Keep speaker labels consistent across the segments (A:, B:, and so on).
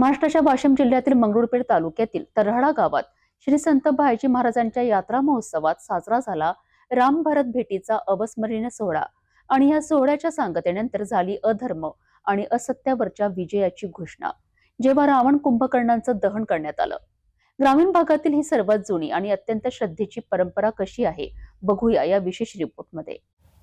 A: महाराष्ट्राच्या वाशिम जिल्ह्यातील मंगरुळपीर तालुक्यातील तरहडा गावात श्री संत भायजी महाराजांच्या यात्रा महोत्सवात साजरा झाला. राम भरत भेटीचा अवस्मरणीय सोहळा आणि या सोहळ्याच्या सांगतेनंतर झाली अधर्म आणि असत्यावरच्या विजयाची घोषणा जेव्हा रावण कुंभकर्णांचं दहन करण्यात आलं. ग्रामीण भागातील ही सर्वात जुनी आणि अत्यंत श्रद्धेची परंपरा कशी आहे बघूया या विशेष रिपोर्टमध्ये.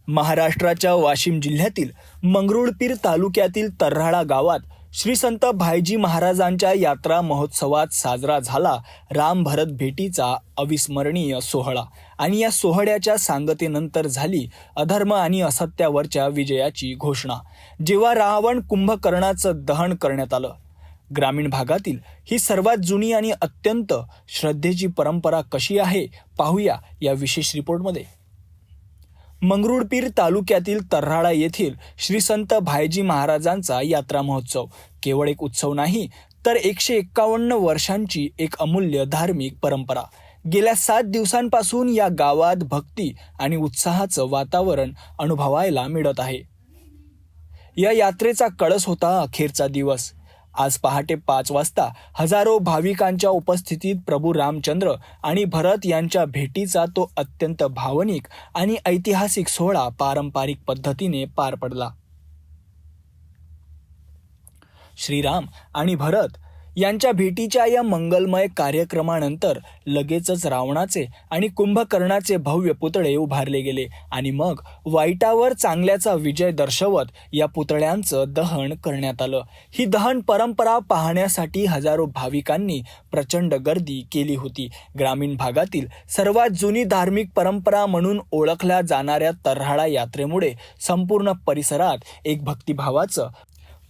B: महाराष्ट्राच्या वाशिम जिल्ह्यातील मंगरुळपीर तालुक्यातील तर्राळा गावात श्री संत भाईजी महाराजांच्या यात्रा महोत्सवात साजरा झाला राम भरत भेटीचा अविस्मरणीय सोहळा. आणि या सोहळ्याच्या सांगतेनंतर झाली अधर्म आणि असत्यावरच्या विजयाची घोषणा. जेव्हा रावण कुंभकर्णाचं दहन करण्यात आलं. ग्रामीण भागातील ही सर्वात जुनी आणि अत्यंत श्रद्धेची परंपरा कशी आहे पाहूया या विशेष रिपोर्टमध्ये. मंगरुळपीर तालुक्यातील तर्राळा येथील श्री संत भाईजी महाराजांचा यात्रा महोत्सव. केवळ एक उत्सव नाही तर एकशे एक्कावन्न वर्षांची एक अमूल्य धार्मिक परंपरा. गेल्या सात दिवसांपासून या गावात भक्ती आणि उत्साहाचं वातावरण अनुभवायला मिळत आहे. या यात्रेचा कळस होता अखेरचा दिवस. आज पहाटे पाच वाजता हजारो भाविकांच्या उपस्थितीत प्रभू रामचंद्र आणि भरत यांच्या भेटीचा तो अत्यंत भावनिक आणि ऐतिहासिक सोहळा पारंपरिक पद्धतीने पार पडला. श्रीराम आणि भरत यांच्या भेटीच्या या मंगलमय कार्यक्रमानंतर लगेचच रावणाचे आणि कुंभकर्णाचे भव्य पुतळे उभारले गेले आणि मग वाईटावर चांगल्याचा विजय दर्शवत या पुतळ्यांचं दहन करण्यात आलं. ही दहन परंपरा पाहण्यासाठी हजारो भाविकांनी प्रचंड गर्दी केली होती. ग्रामीण भागातील सर्वात जुनी धार्मिक परंपरा म्हणून ओळखल्या जाणाऱ्या तर्हाळा यात्रेमुळे संपूर्ण परिसरात एक भक्तिभावाचं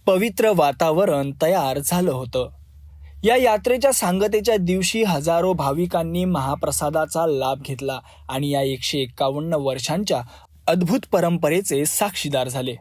B: पवित्र वातावरण तयार झालं होतं. या यात्रेच्या सांगतेच्या दिवशी हजारो भाविकांनी महाप्रसादाचा लाभ घेतला आणि या एकशे एक्कावन्न वर्षांच्या अद्भुत परंपरेचे साक्षीदार झाले.